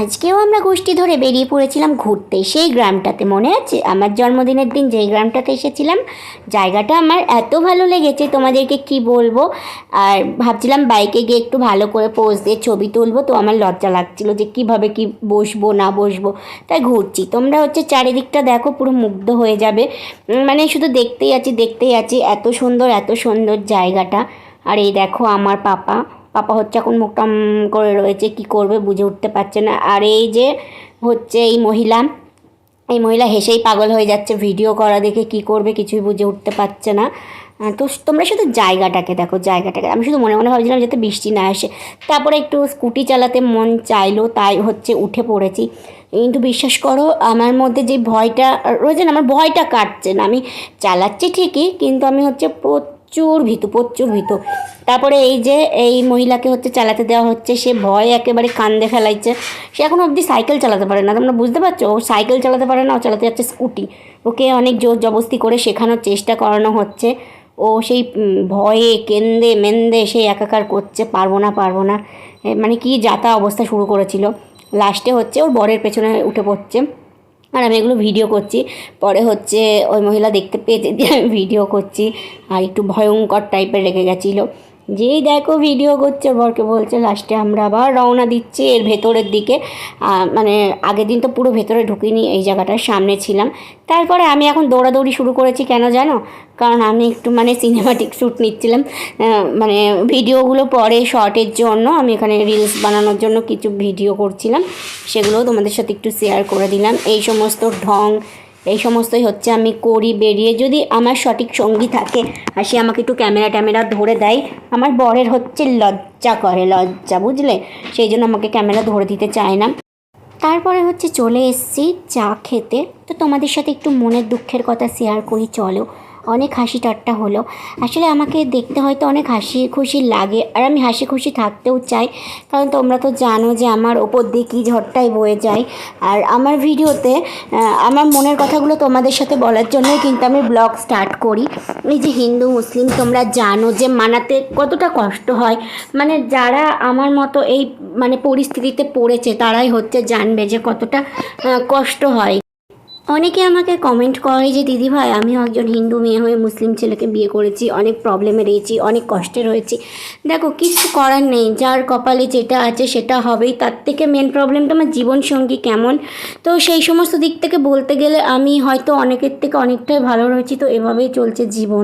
আজকেও আমরা গোষ্ঠী ধরে বেরিয়ে পড়েছিলাম ঘুরতে। সেই গ্রামটাতে, মনে আছে? আমার জন্মদিনের দিন যেই গ্রামটাতে এসেছিলাম, জায়গাটা আমার এত ভালো লেগেছে, তোমাদেরকে কি বলব? আর ভাবছিলাম বাইকে গিয়ে একটু ভালো করে পোজ দিয়ে ছবি তুলবো, তো আমার লজ্জা লাগছিল যে কীভাবে কি বসবো, না বসবো। তাই ঘুরছি। তোমরা হচ্ছে চারিদিকটা দেখো, পুরো মুগ্ধ হয়ে যাবে। মানে শুধু দেখতেই আছি দেখতেই আছি, এত সুন্দর এত সুন্দর জায়গাটা। আর এই দেখো আমার পাপা। পাপা হচ্ছে এখন মুখটাম করে রয়েছে, কি করবে বুঝে উঠতে পারছে না। আর এই যে হচ্ছে এই মহিলা এই মহিলা হেসেই পাগল হয়ে যাচ্ছে ভিডিও করা দেখে, কি করবে কিছুই বুঝে উঠতে পারছে না। তো তোমরা শুধু জায়গাটাকে দেখো, জায়গাটাকে। আমি শুধু মনে মনে ভাবছিলাম যাতে বৃষ্টি না আসে। তারপরে একটু স্কুটি চালাতে মন চাইলো, তাই হচ্ছে উঠে পড়েছি। কিন্তু বিশ্বাস করো, আমার মধ্যে যে ভয়টা রয়েছে না আমার ভয়টা কাটছে না। আমি চালাচ্ছি ঠিকই, কিন্তু আমি হচ্ছে প্রচুর ভীতু প্রচুর ভীতু। তারপরে এই যে এই মহিলাকে হচ্ছে চালাতে দেওয়া হচ্ছে, সে ভয় একেবারে কান্দে ফেলাইছে। সে এখন অবধি সাইকেল চালাতে পারে না। তোমরা বুঝতে পারছ? ও সাইকেল চালাতে পারে না, ও চালাতে যাচ্ছে স্কুটি। ওকে অনেক জোর জবস্তি করে শেখানোর চেষ্টা করানো হচ্ছে। ও সেই ভয়ে কেন্দে মেন্দে সেই একাকার করছে, পারব না পারব না। মানে কি যাতা অবস্থা শুরু করেছিল। লাস্টে হচ্ছে ওর বরের পেছনে উঠে পড়ছে। আর আমি এগুলো ভিডিও করছি। পরে হচ্ছে ওই মহিলা দেখতে পেয়েছে যে আমি ভিডিও করছি। আর একটু ভয়ঙ্কর টাইপের রেখে গেছিল। যেই দেখো ভিডিও করছে, বরকে বলছে লাস্টে আমরা আবার রওনা দিচ্ছি এর ভেতরের দিকে। মানে আগের দিন তো পুরো ভেতরে ঢুকিনি, এই জায়গাটার সামনে ছিলাম। তারপরে আমি এখন দৌড়াদৌড়ি শুরু করেছি কেন জানো? কারণ আমি একটু মানে সিনেমাটিক শ্যুট নিচ্ছিলাম। মানে ভিডিওগুলো পরে শর্টের জন্য, আমি এখানে রিলস বানানোর জন্য কিছু ভিডিও করছিলাম। সেগুলোও তোমাদের সাথে একটু শেয়ার করে দিলাম। এই সমস্ত ঢং এই সমস্তই হচ্ছে আমি করি, বেরিয়ে যদি আমার সঠিক সঙ্গী থাকে আর সে আমাকে একটু ক্যামেরা ট্যামেরা ধরে দেয়, আমার বরের হচ্ছে লজ্জা করে, লজ্জা বুঝলে? সেই জন্য আমাকে ক্যামেরা ধরে দিতে চায় না। তারপরে হচ্ছে চলে এসছি চা খেতে। তো তোমাদের সাথে একটু মনের দুঃখের কথা শেয়ার করি, চলো। অনেক হাসি ঠাট্টা হলো। আসলে আমাকে দেখতে হয়তো অনেক হাসি খুশি লাগে আর আমি হাসি খুশি থাকতেও চাই। কারণ তোমরা তো জানো যে আমার ওপর দিয়ে কী ঝড়টাই বয়ে যায়। আর আমার ভিডিওতে আমার মনের কথাগুলো তোমাদের সাথে বলার জন্যই কিন্তু আমি ব্লগ স্টার্ট করি। এই যে হিন্দু, মুসলিম, তোমরা জানো যে মানাতে কতটা কষ্ট হয়। মানে যারা আমার মতো এই মানে পরিস্থিতিতে পড়েছে, তারাই হচ্ছে জানবে যে কতটা কষ্ট হয়। অনেকে আমাকে কমেন্ট করে যে, দিদি ভাই, আমিও একজন হিন্দু মেয়ে হয়ে মুসলিম ছেলেকে বিয়ে করেছি, অনেক প্রবলেমে রয়েছি, অনেক কষ্টে রয়েছি। দেখো, কিছু করার নেই, যার কপালে যেটা আছে সেটা হবেই। তার থেকে মেন প্রবলেমটা আমার জীবনসঙ্গী কেমন? তো সেই সমস্ত দিক থেকে বলতে গেলে আমি হয়তো অনেকের থেকে অনেকটাই ভালো রয়েছি, তো এভাবেই চলছে জীবন।